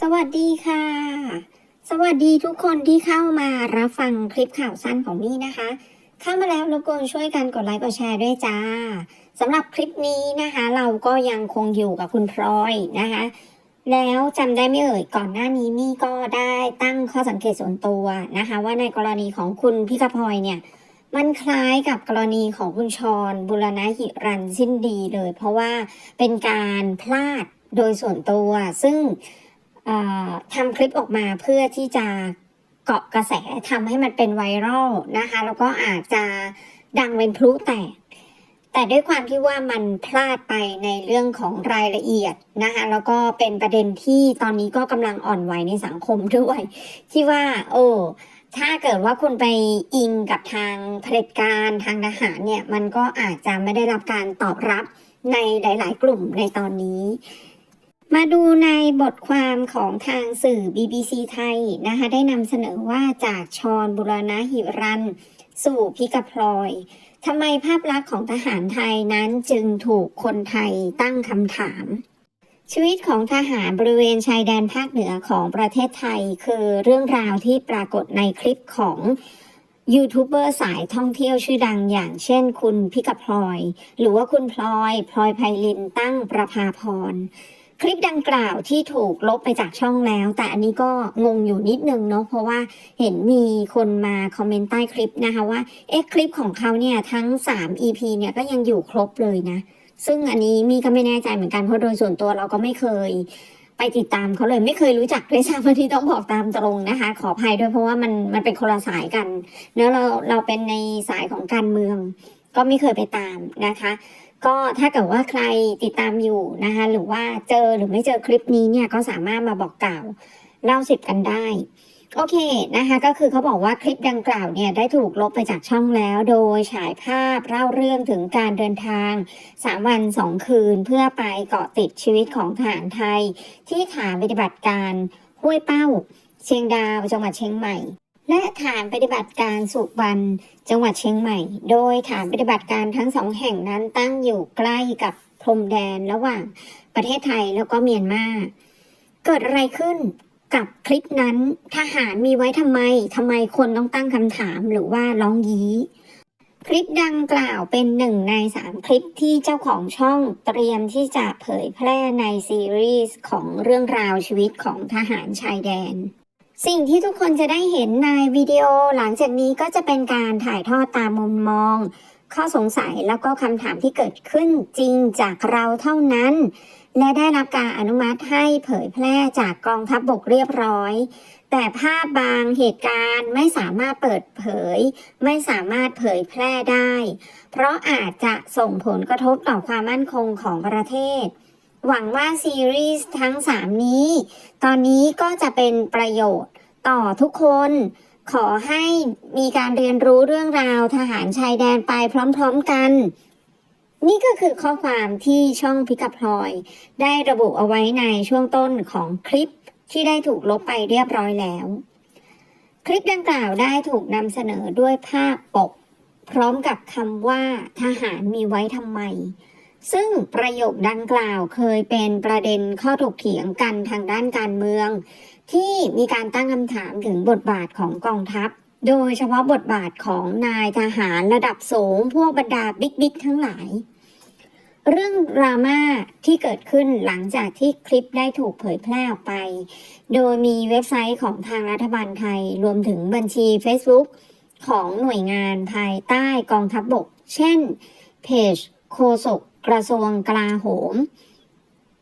สวัสดีค่ะ สวัสดีทุกคนที่เข้ามารับฟังคลิปข่าวสั้นของมี่นะคะ เข้ามาแล้วรบกวนช่วยกันกดไลค์กดแชร์ด้วยจ้าสำหรับคลิปนี้นะคะ เราก็ยังคงอยู่กับคุณพลอยนะคะ แล้วจำได้ไม่เอ่ยก่อนหน้านี้มี่ก็ได้ตั้งข้อสังเกตส่วนตัวนะคะ ว่าในกรณีของคุณพิกพลอยเนี่ยมันคล้ายกับกรณีของคุณชรบุรณหิรันสิ้นดีเลย เพราะว่าเป็นการพลาดโดยส่วนตัวซึ่ง ทำคลิปออกมาเพื่อที่จะเกาะกระแสทำให้มันเป็นไวรัลนะคะ แล้วก็อาจจะดังเป็นพลุแตก แต่ด้วยความที่ว่ามันพลาดไปในเรื่องของรายละเอียดนะคะ แล้วก็เป็นประเด็นที่ตอนนี้ก็กำลังอ่อนไหวในสังคมด้วย ที่ว่า โอ้ถ้าเกิดว่าคุณไปอิงกับทางเผด็จการทางทหารเนี่ย มันก็อาจจะไม่ได้รับการตอบรับในหลาย ๆ กลุ่มในตอนนี้ มาดูในบทความของทางสื่อ BBC ไทยนะคะได้นำเสนอว่าจากชอนบุรณหิรัน สู่พิกพลอยทำไมภาพลักษณ์ของทหารไทยนั้นจึงถูกคนไทยตั้งคำถาม ชีวิตของทหารบริเวณชายแดนภาคเหนือของประเทศไทย คือเรื่องราวที่ปรากฏในคลิปของยูทูบเบอร์สายท่องเที่ยวชื่อดังอย่างเช่นคุณพิกพลอย หรือว่าคุณพลอย พลอยไพลินตั้งประภาพร คลิปดังกล่าวที่ถูกลบไปจากช่องแล้ว แต่อันนี้ก็งงอยู่นิดนึงเนาะเพราะว่าเห็นมีคนมาคอมเมนต์ใต้คลิปนะคะว่าเอ๊ะคลิปของเขาเนี่ยทั้ง 3 EP เนี่ยก็ยังอยู่ครบเลยนะ ซึ่งอันนี้มีก็ไม่แน่ใจเหมือนกันเพราะโดยส่วนตัวเราก็ไม่เคยไปติดตามเขาเลยไม่เคยรู้จักด้วยซ้ำวันที่ต้องบอกตามตรงนะคะ ขออภัยด้วยเพราะว่ามันมันเป็นคนละสายกันเนื้อะเราเราเป็นในสายของการเมือง ก็ไม่เคยไปตามนะคะ ก็ถ้าเกิดว่าใครติดตามอยู่นะคะหรือว่าเจอหรือไม่เจอคลิปนี้เนี่ยก็สามารถมาบอกกล่าวเล่าสิบกันได้ โอเคนะคะก็คือเขาบอกว่าคลิปดังกล่าวเนี่ยได้ถูกลบไปจากช่องแล้ว โดยฉายภาพเล่าเรื่องถึงการเดินทาง 3 วัน 2 คืน เพื่อไปเกาะติดชีวิตของทหารไทย ที่ฐานปฏิบัติการห้วยเป้า เชียงดาวจังหวัดเชียงใหม่ และฐานปฏิบัติการสุวรรณจังหวัดเชียงใหม่ โดยฐานปฏิบัติการทั้งสองแห่งนั้นตั้งอยู่ใกล้กับพรมแดนระหว่างประเทศไทยแล้วก็เมียนมาเกิดอะไรขึ้นกับคลิปนั้นทหารมีไว้ทำไมทำไมคนต้องตั้งคำถามหรือว่าร้องยี้ คลิปดังกล่าวเป็นหนึ่งในสามคลิปที่เจ้าของช่องเตรียมที่จะเผยแพร่ในซีรีส์ของเรื่องราวชีวิตของทหารชายแดน สิ่งที่ทุกคนจะได้เห็นในวิดีโอหลังจากนี้ก็จะเป็นการถ่ายทอดตามมุมมอง ข้อสงสัยแล้วก็คำถามที่เกิดขึ้นจริงจากเราเท่านั้น และได้รับการอนุมัติให้เผยแพร่จากกองทัพบบกเรียบร้อย แต่ภาพบางเหตุการณ์ไม่สามารถเปิดเผย ไม่สามารถเผยแพร่ได้ เพราะอาจจะส่งผลกระทบต่อความมั่นคงของประเทศ หวังว่าซีรีส์ทั้ง 3 นี้ ตอนนี้ก็จะเป็นประโยชน์ต่อทุกคนขอให้มีการเรียนรู้เรื่องราวทหารชายแดนไปพร้อมๆกัน นี่ก็คือข้อความที่ช่องพิกัพลอย ได้ระบุเอาไว้ในช่วงต้นของคลิปที่ได้ถูกลบไปเรียบร้อยแล้ว คลิปดังกล่าวได้ถูกนำเสนอด้วยภาพปก พร้อมกับคำว่าทหารมีไว้ทำไม ซึ่งประโยคดังกล่าวเคยเป็นประเด็นข้อถกเถียงกันทางด้านการเมือง ที่มีการตั้งคำถามถึงบทบาทของกองทัพ โดยเฉพาะบทบาทของนายทหารระดับสูงพวกบรรดาบิ๊กบิ๊กทั้งหลาย เรื่องดราม่าที่เกิดขึ้นหลังจากที่คลิปได้ถูกเผยแพร่ออกไป โดยมีเว็บไซต์ของทางรัฐบาลไทยรวมถึงบัญชี Facebook ของหน่วยงานภายใต้กองทัพบบก เช่นเพจโฆษก กระทรวงกลาโหม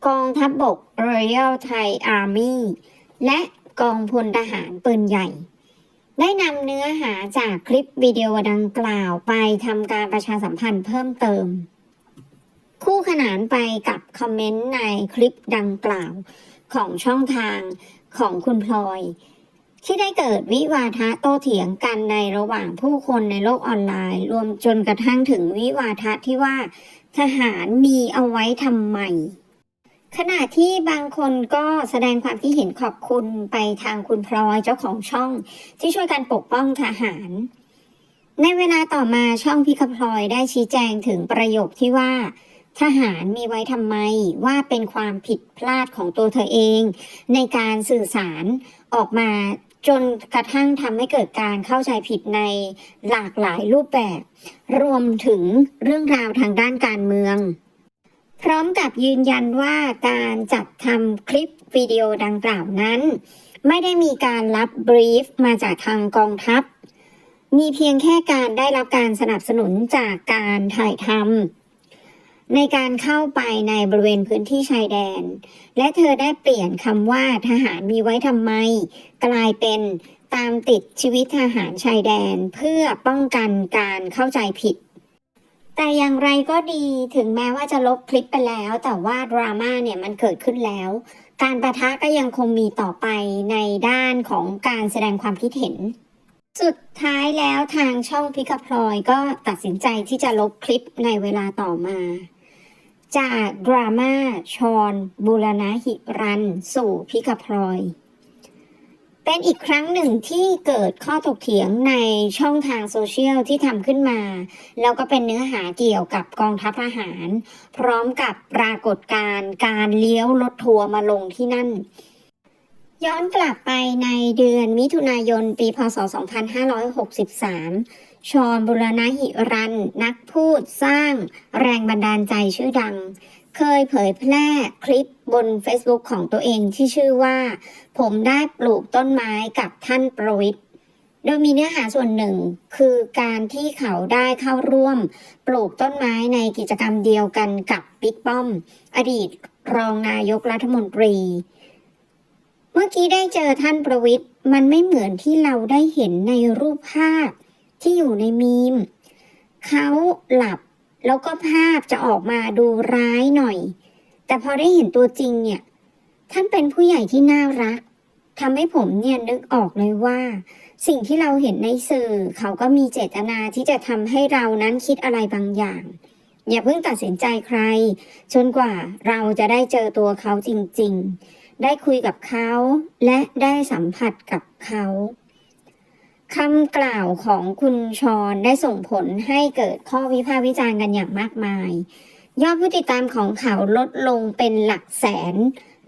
กองทัพบบก Royal Thai Army และกองพลทหารปืนใหญ่ ได้นำเนื้อหาจากคลิปวิดีโอดังกล่าวไปทำการประชาสัมพันธ์เพิ่มเติม คู่ขนานไปกับคอมเมนต์ในคลิปดังกล่าวของช่องทางของคุณพลอย ที่ได้เกิดวิวาทะโต้เถียงกันในระหว่างผู้คนในโลกออนไลน์ รวมจนกระทั่งถึงวิวาทะที่ว่า ทหารมีเอาไว้ทำไมขณะที่บางคนก็แสดงความคิดเห็นขอบคุณไปทางคุณพลอยเจ้าของช่อง ที่ช่วยกันปกป้องทหาร ในเวลาต่อมาช่องพิคพลอยได้ชี้แจงถึงประโยคที่ว่า ทหารมีไว้ทำไมว่าเป็นความผิดพลาดของตัวเธอเอง ในการสื่อสารออกมา จนกระทั่งทำให้เกิดการเข้าใจผิดในหลากหลายรูปแบบ รวมถึงเรื่องราวทางด้านการเมือง พร้อมกับยืนยันว่าการจัดทำคลิปวิดีโอดังกล่าวนั้น ไม่ได้มีการรับบรีฟมาจากทางกองทัพ มีเพียงแค่การได้รับการสนับสนุนจากการถ่ายทำ ในการเข้าไปในบริเวณพื้นที่ชายแดน และเธอได้เปลี่ยนคำว่าทหารมีไว้ทำไม กลายเป็นตามติดชีวิตทหารชายแดนเพื่อป้องกันการเข้าใจผิด แต่อย่างไรก็ดีถึงแม้ว่าจะลบคลิปไปแล้ว แต่ว่าดราม่าเนี่ยมันเกิดขึ้นแล้ว การประทะก็ยังคงมีต่อไปในด้านของการแสดงความคิดเห็นสุดท้ายแล้วทางช่องพิกพลอยก็ตัดสินใจที่จะลบคลิปในเวลาต่อมา จากดราม่าชอนบูรณะหิรัน สู่พิกพลอย เป็นอีกครั้งหนึ่งที่เกิดข้อถกเถียงในช่องทางโซเชียลที่ทำขึ้นมา แล้วก็เป็นเนื้อหาเกี่ยวกับกองทัพทหาร พร้อมกับปรากฏการณ์การเลี้ยวรถทัวร์มาลงที่นั่นย้อนกลับไปในเดือนมิถุนายนปี พศ 2563 ชอนบุรณหิรัน นักพูดสร้างแรงบันดาลใจชื่อดัง เคยเผยแพร่คลิปบน Facebook ของตัวเองที่ชื่อว่า ผมได้ปลูกต้นไม้กับท่านประวิทย์โดยมีเนื้อหาส่วนหนึ่งคือการที่เขาได้เข้าร่วม ปลูกต้นไม้ในกิจกรรมเดียวกันกับบิ๊กป้อม อดีตรองนายกรัฐมนตรี เมื่อกี้ได้เจอท่านประวิทย์มันไม่เหมือนที่เราได้เห็นในรูปภาพ ที่อยู่ในมีม เขาหลับแล้วก็ภาพจะออกมาดูร้ายหน่อย แต่พอได้เห็นตัวจริงเนี่ย ท่านเป็นผู้ใหญ่ที่น่ารักทำให้ผมเนี่ยนึกออกเลยว่า สิ่งที่เราเห็นในสื่อ เขาก็มีเจตนาที่จะทำให้เรานั้นคิดอะไรบางอย่าง อย่าเพิ่งตัดสินใจใครจนกว่าเราจะได้เจอตัวเขาจริง ๆ ได้คุยกับเขาและได้สัมผัสกับเขา คำกล่าวของคุณชอนได้ส่งผลให้เกิดข้อวิพากษ์วิจารณ์กันอย่างมากมาย ยอดผู้ติดตามของเขาลดลงเป็นหลักแสน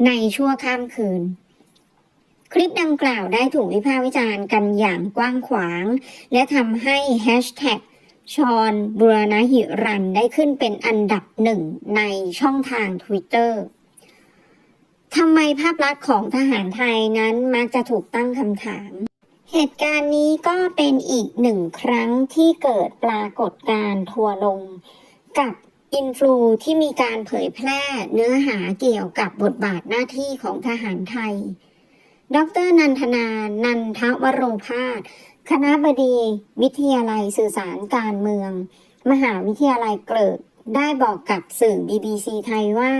ในชั่วข้ามคืน คลิปดังกล่าวได้ถูกวิพากษ์วิจารณ์กันอย่างกว้างขวาง และทำให้แฮชแท็กชอนบุรณหิรันได้ขึ้นเป็นอันดับหนึ่งในช่องทาง Twitter ทำไมภาพลักษณ์ของทหารไทยนั้นมักจะถูกตั้งคำถาม เหตุการณ์นี้ก็เป็นอีกหนึ่งครั้งที่เกิดปรากฏการ์ทัวลง กับอินฟลูที่มีการเผยแพร่เนื้อหาเกี่ยวกับบทบาทหน้าที่ของทหารไทย ดรนันทนา นันทวโรพาส คณะบดี วิทยาลัยสื่อสารการเมือง มหาวิทยาลัยเกริก ได้บอกกับสื่อ BBC ไทยว่า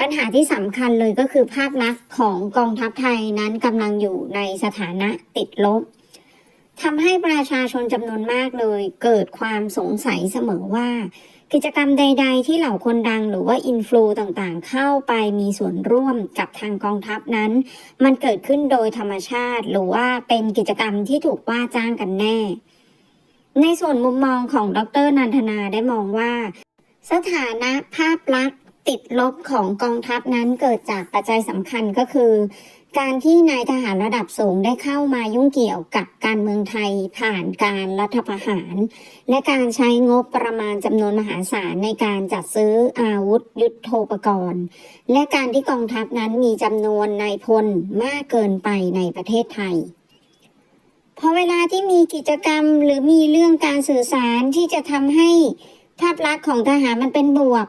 ปัญหาที่สำคัญเลยก็คือภาพลักษณ์ของกองทัพไทยนั้นกำลังอยู่ในสถานะติดลบทำให้ประชาชนจำนวนมากเลยเกิดความสงสัยเสมอว่า กิจกรรมใด ๆ ที่เหล่าคนดังหรือว่าอินฟลูต่างๆ เข้าไปมีส่วนร่วมกับทางกองทัพนั้น มันเกิดขึ้นโดยธรรมชาติ หรือว่าเป็นกิจกรรมที่ถูกว่าจ้างกันแน่ ในส่วนมุมมองของดรนันทนาได้มองว่า สถานะภาพลักษณ์ติดลบของกองทัพนั้นเกิดจากปัจจัยสำคัญก็คือ การที่นายทหารระดับสูงได้เข้ามายุ่งเกี่ยวกับการเมืองไทยผ่านการรัฐประหาร และการใช้งบประมาณจำนวนมหาศาลในการจัดซื้ออาวุธยุทโธปกรณ์ และการที่กองทัพนั้นมีจำนวนนายพลมากเกินไปในประเทศไทยพอเวลาที่มีกิจกรรมหรือมีเรื่องการสื่อสารที่จะทำให้ ภาพลักษณ์ของทหารมันเป็นบวก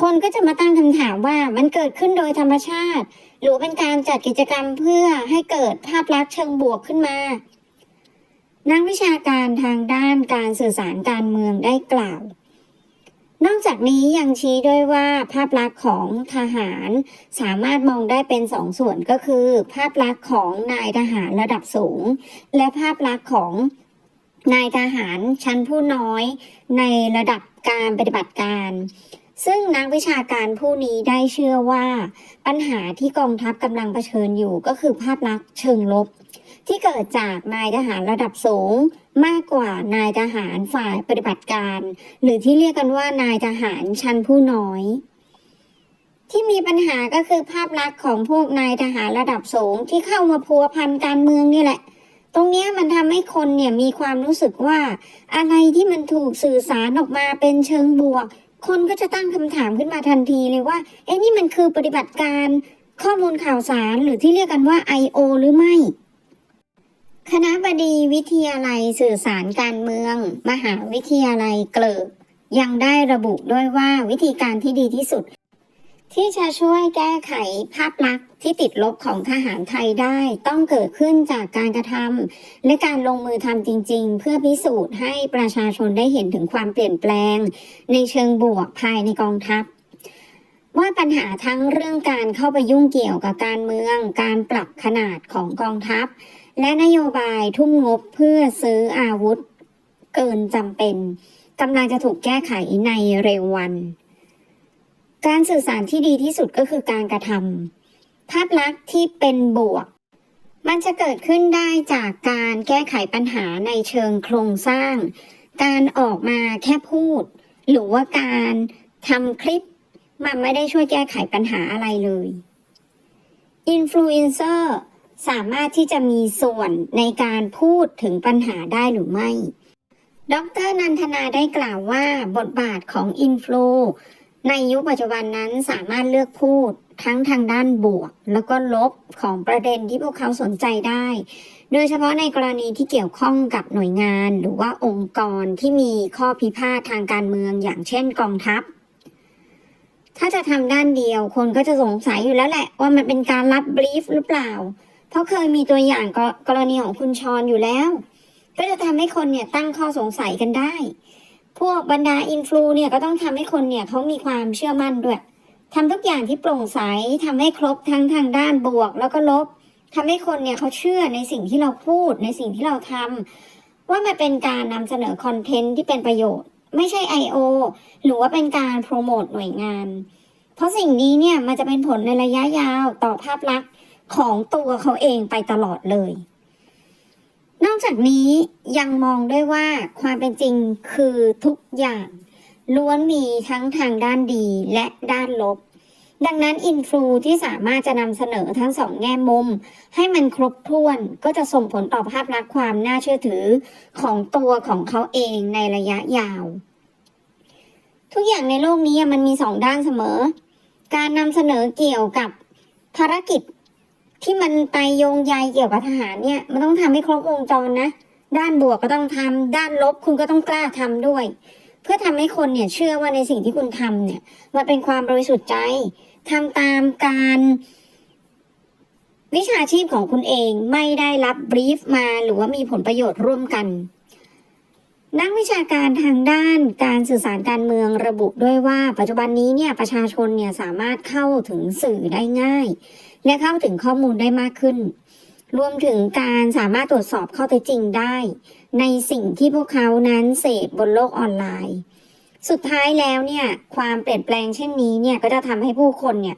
คนก็จะมาตั้งคำถามว่ามันเกิดขึ้นโดยธรรมชาติ หรือเป็นการจัดกิจกรรมเพื่อให้เกิดภาพลักษณ์เชิงบวกขึ้นมา นักวิชาการทางด้านการสื่อสารการเมืองได้กล่าว นอกจากนี้ยังชี้ด้วยว่าภาพลักษณ์ของทหารสามารถมองได้เป็นสองส่วนก็คือ ภาพลักษณ์ของนายทหารระดับสูง และภาพลักษณ์ของ นายทหารชั้นผู้น้อยในระดับการปฏิบัติการ ซึ่งนักวิชาการผู้นี้ได้เชื่อว่า ปัญหาที่กองทัพกำลังเผชิญอยู่ก็คือภาพลักษณ์เชิงลบ ที่เกิดจากนายทหารระดับสูง มากกว่านายทหารฝ่ายปฏิบัติการ หรือที่เรียกกันว่านายทหารชั้นผู้น้อยที่มีปัญหาก็คือภาพลักษณ์ของพวกนายทหารระดับสูงที่เข้ามาพัวพันการเมืองนี่แหละ ตรงนี้มันทำให้คนเนี่ยมีความรู้สึกว่า อะไรที่มันถูกสื่อสารออกมาเป็นเชิงบวก คนก็จะตั้งคำถามขึ้นมาทันทีเลยว่า เอ๊ะนี่มันคือปฏิบัติการข้อมูลข่าวสารหรือที่เรียกกันว่า I.O. หรือไม่ คณะบดีวิทยาลัยสื่อสารการเมือง มหาวิทยาลัยเกลิกยังได้ระบุด้วยว่าวิธีการที่ดีที่สุด ที่จะช่วยแก้ไขภาพลักษณ์ที่ติดลบของทหารไทยได้ต้องเกิดขึ้นจากการกระทำและการลงมือทำจริง ๆ เพื่อพิสูจน์ให้ประชาชนได้เห็นถึงความเปลี่ยนแปลง ในเชิงบวกภายในกองทัพ ว่าปัญหาทั้งเรื่องการเข้าไปยุ่งเกี่ยวกับการเมือง การปรับขนาดของกองทัพ และนโยบายทุ่มงบเพื่อซื้ออาวุธ เกินจำเป็นกำลังจะถูกแก้ไขในเร็ววัน การสื่อสารที่ดีที่สุดก็คือการกระทำภาพลักษณ์ที่เป็นบวก มันจะเกิดขึ้นได้จากการแก้ไขปัญหาในเชิงโครงสร้าง การออกมาแค่พูด หรือว่าการทำคลิป มันไม่ได้ช่วยแก้ไขปัญหาอะไรเลยอินฟลูเอนเซอร์สามารถที่จะมีส่วนในการพูดถึงปัญหาได้หรือไม่ ดรนันทนาได้กล่าวว่าบทบาทของอินฟลู ในยุคปัจจุบันนั้นสามารถเลือกพูดทั้งทางด้านบวก แล้วก็ลบของประเด็นที่พวกเขาสนใจได้ โดยเฉพาะในกรณีที่เกี่ยวข้องกับหน่วยงานหรือว่าองค์กรที่มีข้อพิพาททางการเมืองอย่างเช่นกองทัพ ถ้าจะทำด้านเดียวคนก็จะสงสัยอยู่แล้วแหละ ว่ามันเป็นการรับบลีฟหรือเปล่า เพราะเคยมีตัวอย่างกรณีของคุณชรอยู่แล้ว ก็จะทำให้คนเนี่ยตั้งข้อสงสัยกันได้ พวกบรรดาอินฟลูเนี่ยก็ต้องทำให้คนเนี่ยเขามีความเชื่อมั่นด้วยทำทุกอย่างที่โปร่งใสทำให้ครบทั้งทางด้านบวก แล้วก็ลบทำให้คนเนี่ยเขาเชื่อในสิ่งที่เราพูดในสิ่งที่เราทำว่ามันเป็นการนำเสนอคอนเทนต์ที่เป็นประโยชน์ ไม่ใช่ I.O. หรือว่าเป็นการโปรโมทหน่วยงาน เพราะสิ่งนี้เนี่ยมันจะเป็นผลในระยะยาวต่อภาพลักษณ์ของตัวเขาเองไปตลอดเลย นอกจากนี้ยังมองด้วยว่าความเป็นจริงคือทุกอย่างล้วนมีทั้งทางด้านดีและด้านลบ ดังนั้นอินฟลูที่สามารถจะนำเสนอทั้งสองแง่มุม ให้มันครบถ้วนก็จะส่งผลต่อภาพลักษณ์ความน่าเชื่อถือของตัวของเขาเองในระยะยาว ทุกอย่างในโลกนี้มันมีสองด้านเสมอ การนำเสนอเกี่ยวกับภารกิจ ที่มันไปโยงใยเกี่ยวกับทหารเนี่ย มันต้องทำให้ครบวงจรนะ ด้านบวกก็ต้องทำด้านลบคุณก็ต้องกล้าทำด้วย เพื่อทำให้คนเนี่ยเชื่อว่าในสิ่งที่คุณทำเนี่ยมันเป็นความบริสุทธิ์ใจทำตามการวิชาชีพของคุณเองไม่ได้รับบรีฟมาหรือว่ามีผลประโยชน์ร่วมกัน นักวิชาการทางด้านการสื่อสารการเมืองระบุด้วยว่า ปัจจุบันนี้เนี่ยประชาชนเนี่ยสามารถเข้าถึงสื่อได้ง่าย และเข้าถึงข้อมูลได้มากขึ้น รวมถึงการสามารถตรวจสอบข้อเท็จจริงได้ ในสิ่งที่พวกเขานั้นเสพบนโลกออนไลน์ สุดท้ายแล้วเนี่ยความเปลี่ยนแปลงเช่นนี้เนี่ยก็จะทำให้ผู้คนเนี่ย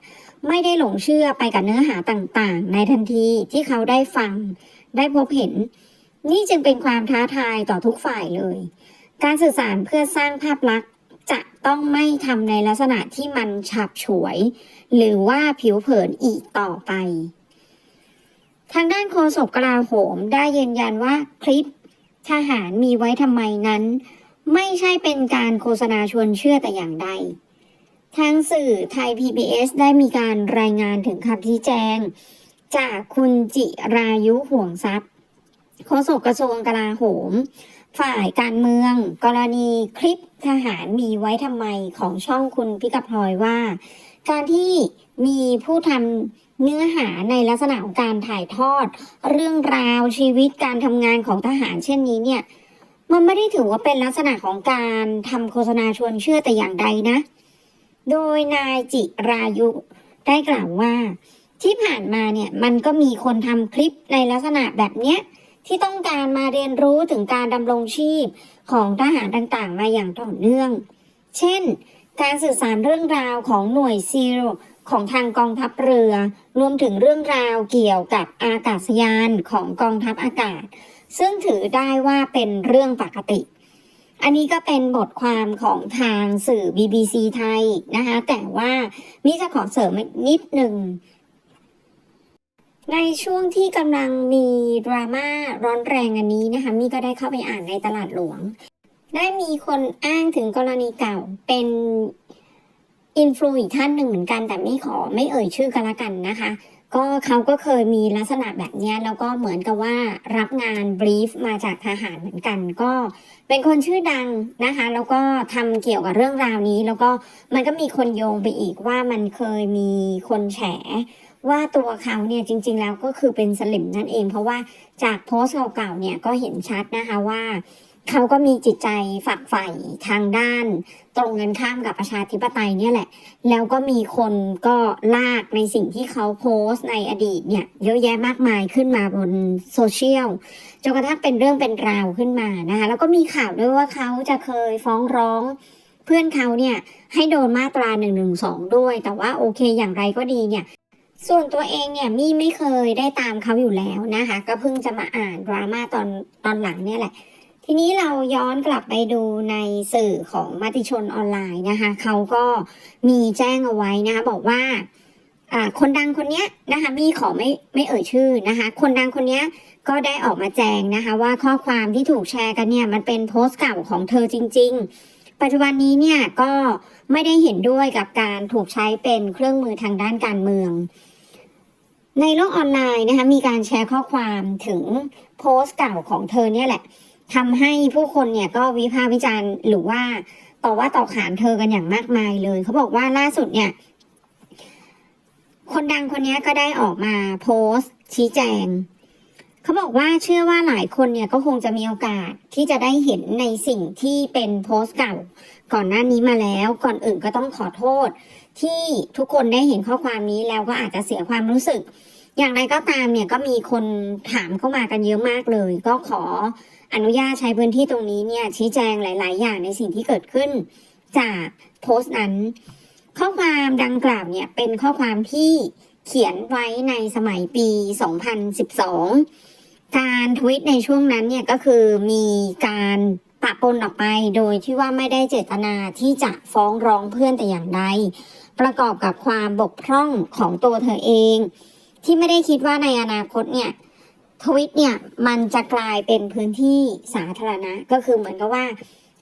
ไม่ได้หลงเชื่อไปกับเนื้อหาต่างๆ ในทันทีที่เขาได้ฟังได้พบเห็น นี่จึงเป็นความท้าทายต่อทุกฝ่ายเลย การสื่อสารเพื่อสร้างภาพลักษณ์จะต้องไม่ทำในลักษณะที่มันฉับฉวย หรือว่าผิวเผินอีกต่อไป ทางด้านโฆษกกลาโหมได้ยืนยันว่าคลิปทหารมีไว้ทำไมนั้น ไม่ใช่เป็นการโฆษณาชวนเชื่อแต่อย่างใดทางสื่อไทย PBS ได้มีการรายงานถึงคำชี้แจง จากคุณจิรายุห่วงทรัพย์โฆษกกระทรวงกลาโหม ฝ่ายการเมือง กรณีคลิปทหารมีไว้ทำไมของช่องคุณพิกับพลอยว่า การที่มีผู้ทำเนื้อหาในลักษณะของการถ่ายทอด เรื่องราวชีวิตการทำงานของทหารเช่นนี้เนี่ย มันไม่ได้ถือว่าเป็นลักษณะของการทำโฆษณาชวนเชื่อแต่อย่างใดนะ โดยนายจิรายุได้กล่าวว่า ที่ผ่านมาเนี่ยมันก็มีคนทำคลิปในลักษณะแบบเนี้ยที่ต้องการมาเรียนรู้ถึงการดำรงชีพของทหารต่างๆ มาอย่างต่อเนื่อง เช่น การสื่อสารเรื่องราวของหน่วยซีลของทางกองทัพเรือ รวมถึงเรื่องราวเกี่ยวกับอากาศยานของกองทัพอากาศ ซึ่งถือได้ว่าเป็นเรื่องปกติ อันนี้ก็เป็นบทความของทางสื่อ BBC ไทยนะคะแต่ว่านี่จะขอเสริมนิดหนึ่งในช่วงที่กำลังมีดราม่าร้อนแรงอันนี้นะคะมี่ก็ได้เข้าไปอ่านในตลาดหลวง ได้มีคนอ้างถึงกรณีเก่าเป็นอินฟลูอีกท่านหนึ่งเหมือนกัน แต่ไม่ขอไม่เอ่ยชื่อกันละกันนะคะ ก็เขาก็เคยมีลักษณะแบบนี้แล้วก็เหมือนกับว่ารับงานบรีฟมาจากทหารเหมือนกัน ก็เป็นคนชื่อดังนะคะ แล้วก็ทำเกี่ยวกับเรื่องราวนี้ แล้วก็มันก็มีคนโยงไปอีกว่ามันเคยมีคนแฉว่าตัวเขาเนี่ยจริง ๆ แล้วก็คือเป็นสลิมนั่นเอง เพราะว่าจากโพสต์เก่าๆเนี่ยก็เห็นชัดนะคะว่า เขาก็มีจิตใจฝักใฝ่ทางด้าน ตรงกันข้ามกับประชาธิปไตยเนี่ยแหละ แล้วก็มีคนก็ลากในสิ่งที่เขาโพสต์ในอดีตเนี่ย เยอะแยะมากมายขึ้นมาบนโซเชียลจนกระทั่งเป็นเรื่องเป็นราวขึ้นมานะคะ แล้วก็มีข่าวด้วยว่าเขาจะเคยฟ้องร้องเพื่อนเขาเนี่ยให้โดนมาตรา1นึด้วย แต่ว่าโอเคอย่างไรก็ดีเนี่ยส่วนตัวเองเนี่ยมี่ไม่เคยได้ตามเขาอยู่แล้วนะคะ ก็เพิ่งจะมาอ่านดราม่าตอนตอนหลังเนี่ยแหละ ทีนี้เราย้อนกลับไปดูในสื่อของมติชนออนไลน์นะคะเขาก็มีแจ้งเอาไว้นะคะบอกว่าคนดังคนนี้นะคะมี่ขอไม่ไม่เอ่ยชื่อนะคะ คนดังคนนี้ก็ได้ออกมาแจ้งนะคะ ว่าข้อความที่ถูกแชร์กันเนี่ยมันเป็นโพสต์เก่าของเธอจริง ๆ ปัจจุบันนี้เนี่ยก็ไม่ได้เห็นด้วยกับการถูกใช้เป็นเครื่องมือทางด้านการเมือง ในโลกออนไลน์นะคะมีการแชร์ข้อความถึงโพสต์เก่าของเธอเนี่ยแหละ ทำให้ผู้คนเนี่ยก็วิพากษ์วิจารณ์หรือว่าต่อว่าต่อขานเธอกันอย่างมากมายเลย เขาบอกว่าล่าสุดเนี่ย คนดังคนนี้ก็ได้ออกมาโพสต์ ชี้แจง เขาบอกว่าเชื่อว่าหลายคนเนี่ยก็คงจะมีโอกาสที่จะได้เห็นในสิ่งที่เป็นโพสต์เก่า ก่อนหน้านี้มาแล้ว ก่อนอื่นก็ต้องขอโทษ ที่ทุกคนได้เห็นข้อความนี้แล้วก็อาจจะเสียความรู้สึก อย่างไรก็ตามเนี่ยก็มีคนถามเข้ามากันเยอะมากเลย ก็ขอ อนุญาตใช้พื้นที่ตรงนี้เนี่ยชี้แจงหลาย ๆ อย่างในสิ่งที่เกิดขึ้น จากโพสต์นั้น ข้อความดังกล่าวเนี่ยเป็นข้อความที่เขียนไว้ในสมัยปี 2012 การทวิตในช่วงนั้นเนี่ยก็คือมีการปะปนออกไปโดยที่ว่าไม่ได้เจตนาที่จะฟ้องร้องเพื่อนแต่อย่างใด ประกอบกับความบกพร่องของตัวเธอเอง ที่ไม่ได้คิดว่าในอนาคตเนี่ย ทวิตเนี่ยมันจะกลายเป็นพื้นที่สาธารณะ ก็คือเหมือนกับว่า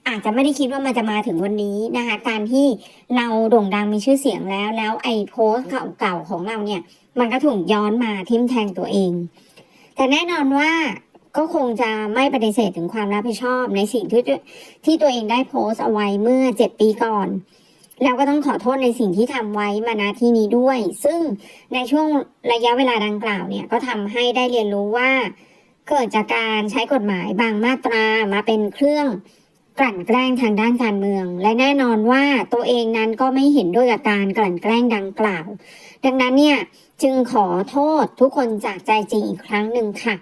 อาจจะไม่ได้คิดว่ามันจะมาถึงวันนี้นะคะการที่เราโด่งดังมีชื่อเสียงแล้ว แล้วไอ้โพสต์เก่าๆของเราเนี่ย มันก็ถูกย้อนมาทิมแทงตัวเอง แต่แน่นอนว่าก็คงจะไม่ปฏิเสธถึงความรับผิดชอบในสิ่งที่ที่ตัวเองได้โพสต์เอาไว้เมื่อเจ็ดปีก่อน แล้วก็ต้องขอโทษในสิ่งที่ทำไว้มาณที่นี้ด้วย ซึ่งในช่วงระยะเวลาดังกล่าวเนี่ยก็ทำให้ได้เรียนรู้ว่า เกิดจากการใช้กฎหมายบางมาตรามาเป็นเครื่องกลั่นแกล้งทางด้านการเมือง และแน่นอนว่าตัวเองนั้นก็ไม่เห็นด้วยกับการกลั่นแกล้งดังกล่าว ดังนั้นเนี่ยจึงขอโทษทุกคนจากใจจริงอีกครั้งหนึ่งค่ะ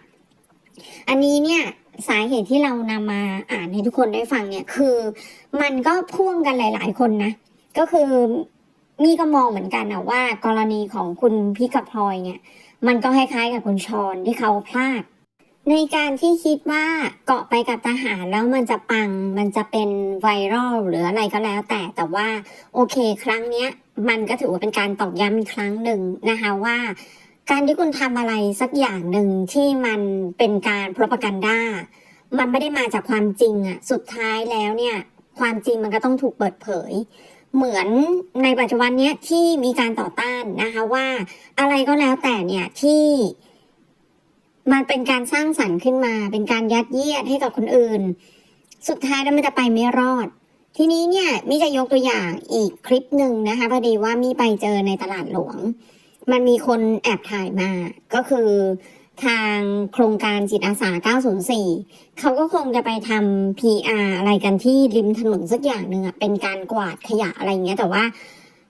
อันนี้เนี่ยสาเหตุที่เรานำมาอ่านให้ทุกคนได้ฟังเนี่ยคือ มันก็พ่วงกันหลาย ๆ คนนะ ก็คือมี่ก็มองเหมือนกันนะว่ากรณีของคุณพี่กับพลอยเนี่ย มันก็คล้ายๆกับคุณชอนที่เขาพลาด ในการที่คิดว่าเกาะไปกับทหารแล้วมันจะปัง มันจะเป็นไวรัลหรืออะไรก็แล้ว แต่แต่ว่าโอเคครั้งเนี้ย มันก็ถือว่าเป็นการตอกย้ำอีกครั้งหนึ่งนะคะว่าการที่คุณทำอะไรสักอย่างหนึ่งที่มันเป็นการพรปกันด้ามันไม่ได้มาจากความจริงอะสุดท้ายแล้วเนี่ย ความจริงมันก็ต้องถูกเปิดเผย เหมือนในปัจจุบันเนี้ยที่มีการต่อต้านนะคะว่าอะไรก็แล้วแต่เนี่ยที่มันเป็นการสร้างสรรค์ขึ้นมา เป็นการยัดเยียดให้กับคนอื่น สุดท้ายแล้วมันจะไปไม่รอด ทีนี้เนี่ยมิจะยกตัวอย่างอีกคลิปหนึ่งนะคะพอดีว่ามีไปเจอในตลาดหลวง มันมีคนแอบถ่ายมาก็คือ ทางโครงการจิตอาสา 904 เขาก็คงจะไปทำ PR อะไรกันที่ริมถนนสักอย่างหนึ่งอะเป็นการกวาดขยะอะไรเงี้ย แต่ว่า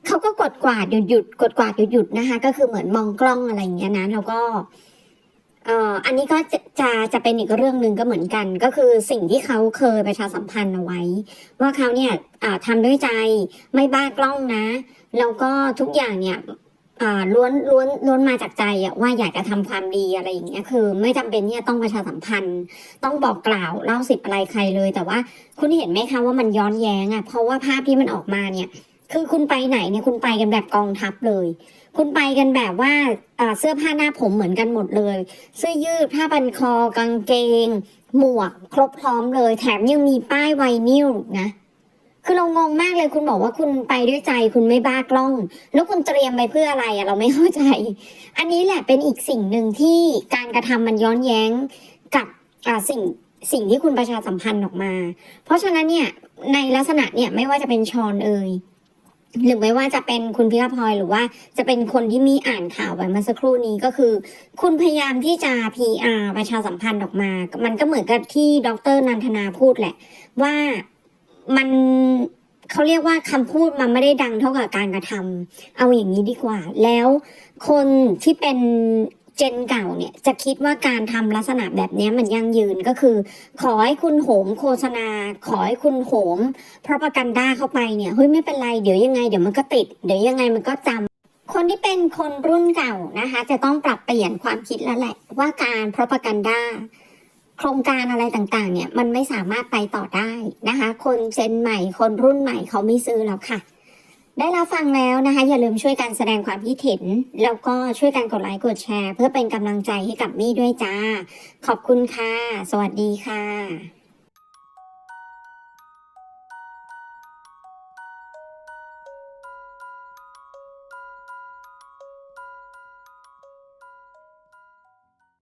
เขาก็กดกวาดหยุดหยุดกดกวาดหยุดหยุดนะคะ ก็คือเหมือนมองกล้องอะไรเงี้ยนะ แล้วก็เอ่ออันนี้ก็จะจะจะเป็นอีกเรื่องหนึ่งก็เหมือนกัน ก็คือสิ่งที่เขาเคยประชาสัมพันธ์เอาไว้ ว่าเขาเนี่ยอ่าทำด้วยใจไม่บ้ากล้องนะ แล้วก็ทุกอย่างเนี่ย อ่าล้วนล้วนล้วนมาจากใจอะว่าอยากจะทำความดีอะไรอย่างเงี้ยคือ ไม่จำเป็นที่จะต้องประชาสัมพันธ์ ต้องบอกกล่าวเล่าสิบอะไรใครเลย แต่ว่าคุณเห็นไหมคะว่ามันย้อนแย้งอะเพราะว่าภาพที่มันออกมาเนี่ย คือคุณไปไหนเนี่ยคุณไปกันแบบกองทัพเลย คุณไปกันแบบว่าเอ่อเสื้อผ้าหน้าผมเหมือนกันหมดเลย เสื้อยืดผ้าพันคอกางเกง หมวก ครบพร้อมเลย แถมยังมีป้ายไวนิลนะ คือเรางงมากเลยคุณบอกว่าคุณไปด้วยใจคุณไม่บ้ากล้อง แล้วคุณเตรียมไปเพื่ออะไรอะเราไม่เข้าใจ อันนี้แหละเป็นอีกสิ่งหนึ่งที่การกระทำมันย้อนแย้งกับสิ่งสิ่งที่คุณประชาสัมพันธ์ออกมา เพราะฉะนั้นเนี่ยในลักษณะเนี่ยไม่ว่าจะเป็นชอนเอ่ยหรือไม่ว่าจะเป็นคุณพิรพลอยหรือว่าจะเป็นคนที่มีอ่านข่าวไปเมื่อสักครู่นี้ก็คือ คุณพยายามที่จะ PR ประชาสัมพันธ์ออกมา มันก็เหมือนกับที่ดรนันทนาพูดแหละว่า มันเขาเรียกว่าคำพูดมันไม่ได้ดังเท่ากับการกระทำเอาอย่างนี้ดีกว่า แล้วคนที่เป็นเจนเก่าเนี่ยจะคิดว่าการทำลักษณะแบบนี้มันยั่งยืนก็คือ ขอให้คุณโหมโฆษณา ขอให้คุณโหมเพราะประกันด้าเข้าไปเนี่ยเฮ้ยไม่เป็นไรเดี๋ยวยังไงเดี๋ยวมันก็ติด เดี๋ยวยังไงมันก็จำคนที่เป็นคนรุ่นเก่านะคะ จะต้องปรับเปลี่ยนความคิดแล้วแหละว่าการเพราะประกันด้า โครงการอะไรต่างๆ เนี่ยมันไม่สามารถไปต่อได้นะคะ คนเจนใหม่ คนรุ่นใหม่เขาไม่ซื้อแล้วค่ะ ได้รับฟังแล้วนะคะ อย่าลืมช่วยกันแสดงความคิดเห็น แล้วก็ช่วยกันกดไลค์กดแชร์ เพื่อเป็นกำลังใจให้กับมี่ด้วยจ้า ขอบคุณค่ะ สวัสดีค่ะ